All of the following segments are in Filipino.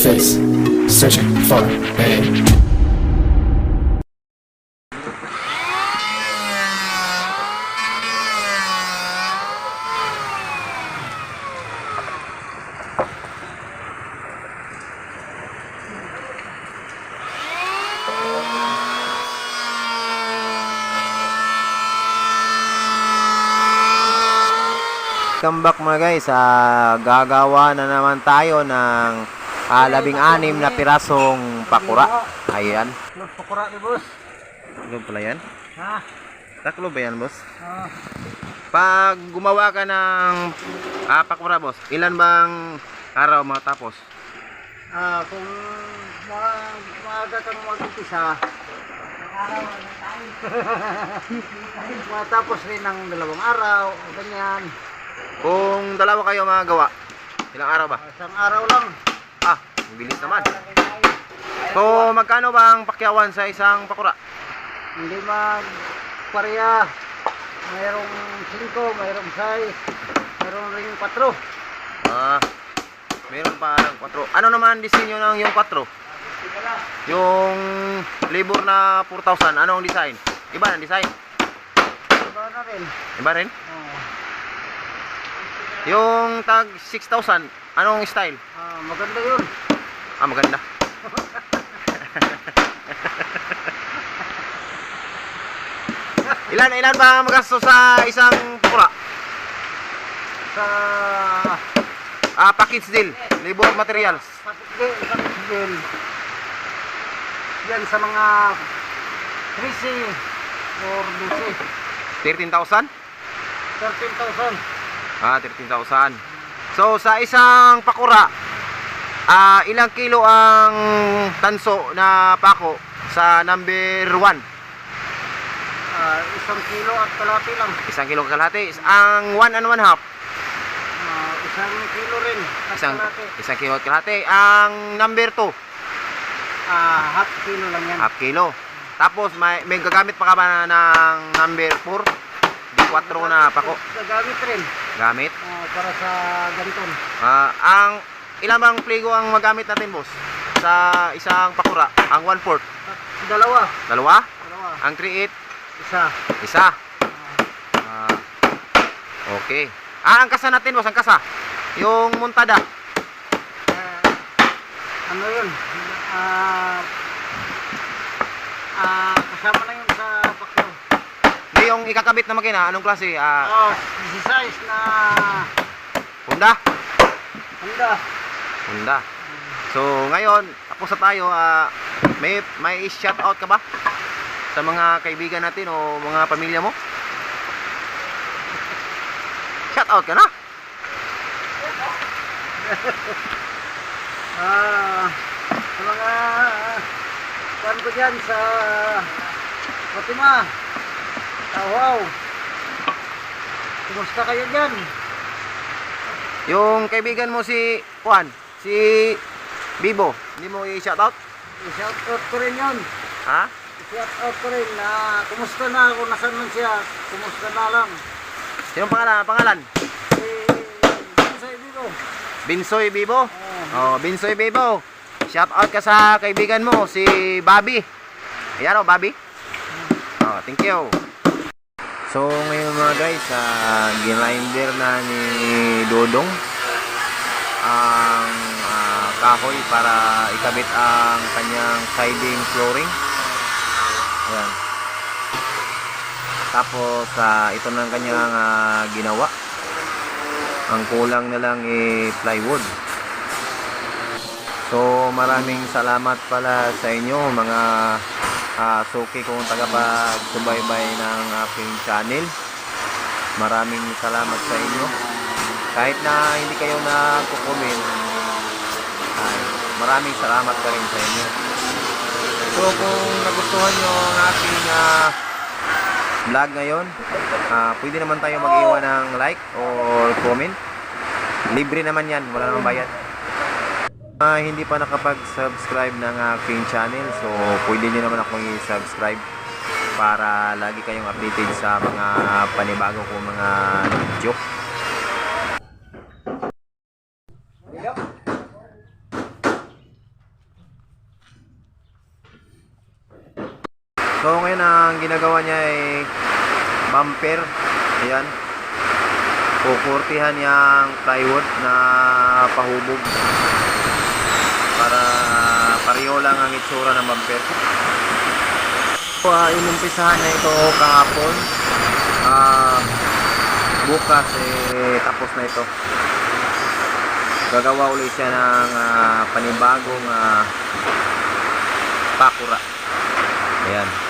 face, searching for a Welcome back mga guys. Ah, gagawa na naman tayo ng ah, labing-anim na pirasong pakura. Ayan. Pakura ni boss. Taklo pala yan? Ha? Taklo ba yan, boss? Ah, Pag gumawa ka ng ah, pakura, boss, ilan bang araw matapos? ah, kung ma maaga kang mag-umpisa, araw. Matapos rin ng dalawang araw, ganyan. Kung dalawa kayo magawa, ilang araw ba? Ah, Isang araw lang. Ang bilis naman. So, magkano ba ang pakyawan sa isang pakura? Hindi mag pareha. Mayroong 5, mayroong 6, mayroong ring 4. Ah, meron pa ng 4. Ano naman disenyo ng yung 4? Yung labor na 4,000, ano ang design? Iba ang design? Iba na rin. Iba rin? Oh. Yung tag 6,000, anong style? Ah, maganda yun. Ah, maganda. ilan, ilan ba magasto sa isang pura? Sa Ah, package deal, labor materials. Isang sigil. Yan sa mga 3C or 12. 13,000? 13,000. Ah, 13,000. So, sa isang pakura, ah, ilang kilo ang tanso na pako sa number 1? Ah, isang kilo at kalahati lang. Isang kilo kalahati. Ang 1 and 1 half, Ah, isang kilo rin at isang, kalahati. isang kilo at kalahati. Ang number 2, Ah, half kilo lang yan. half kilo. Tapos, may, may gagamit pa ka ba ng number 4? Di 4 na pako. Gagamit rin Gamit. ah, para sa ganton. Ah, ang ilan bang pligo ang magamit natin, boss? Sa isang pakura, ang 1 4 At dalawa. Dalawa? Dalawa. Ang 3 Isa. Isa. Ah, okay. Ah, ang kasa natin, boss, ang kasa. Yung muntada. Ah, ano yun? Ah, ah, kasama na yun sa pakyo. Hindi yung ikakabit na makina, anong klase? Ah, Oh, size na Honda? Honda. Honda. So, ngayon, tapos na tayo, ah, may, may shout out ka ba? Sa mga kaibigan natin o mga pamilya mo? Shout out ka na? Ah, sa mga kuan ko dyan sa Fatima. Tawaw. Kumusta kayo dyan? Yung kaibigan mo si Juan, si Bibo, hindi mo i-shout out? I-shout out ko rin yun. Ha? I-shout out ko rin na kumusta na kung nasan man siya. Kumusta na lang. Sino pangalan? Pangalan? Si Binsay Bibo. Binsoy Bibo? Oh, Oh, Binsoy Bibo. Shout out ka sa kaibigan mo, si Bobby. Ayan o, Bobby. Oh, thank you. So, ngayon mga guys, uh, gininder na ni Dodong ang ah, kahoy para ikabit ang kanyang siding flooring. Ayan. Tapos, ah, ito na ang kanyang ah, ginawa. Ang kulang na lang i plywood. So maraming salamat pala sa inyo mga ah, suki kong tagapagsubaybay ng aking channel. Maraming salamat sa inyo. Kahit na hindi kayo nagko-comment, ay maraming salamat pa rin sa inyo. So kung nagustuhan nyo ang aking ah, vlog ngayon, ah, pwede naman tayo mag-iwan ng like or comment. Libre naman yan, wala namang bayad. Ah, hindi pa nakapag-subscribe ng aking channel, so pwede niyo naman akong i-subscribe para lagi kayong updated sa mga panibago ko mga video. So ngayon ang ginagawa niya ay bumper. Ayan. Kukurtihan niyang plywood na pahubog. Para pareho lang ang itsura ng bumper. So, uh, inumpisahan na ito kahapon. Ah, bukas eh tapos na ito. Gagawa ulit siya ng ah, panibagong ah, pakura. Ayan.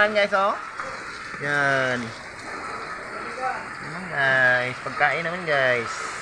Yan guys, oh. Yan. Naman guys, pagkain naman guys.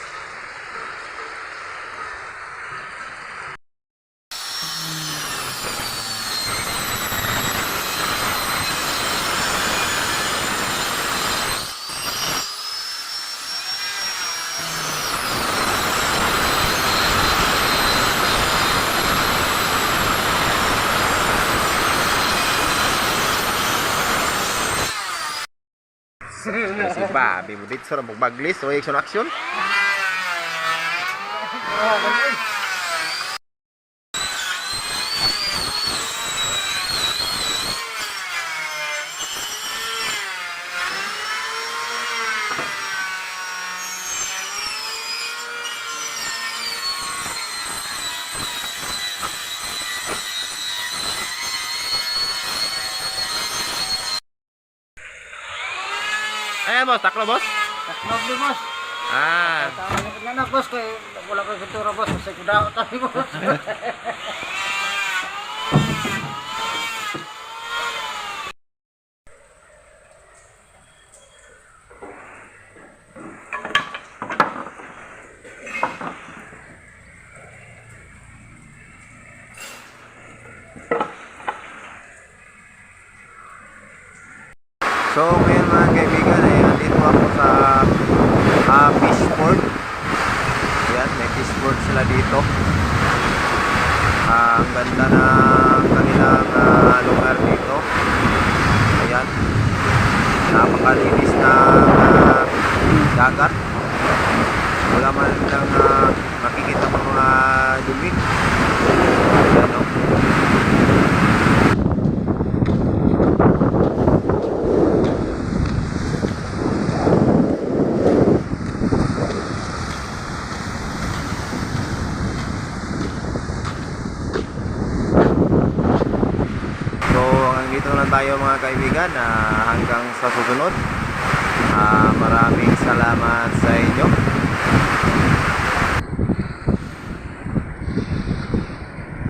Si Bobby mo dito sa magbaglis, so action action. Ayan boss, taklo boss. Taklog ni boss. Ah, Tama na boss kay wala ko pintura boss kasi kudaot tayo boss. So ngayon mga kaibigan ay nandito ako sa uh, fishport. Yan, may fishport sila dito. Ah, ang ganda ng kanilang ah, lugar dito. Ayan. Napakalinis na ah, dagat. Wala man lang ah, makikita mga dumi. Ayan, dito lang tayo mga kaibigan. Ah, hanggang sa susunod. Ah, maraming salamat sa inyo.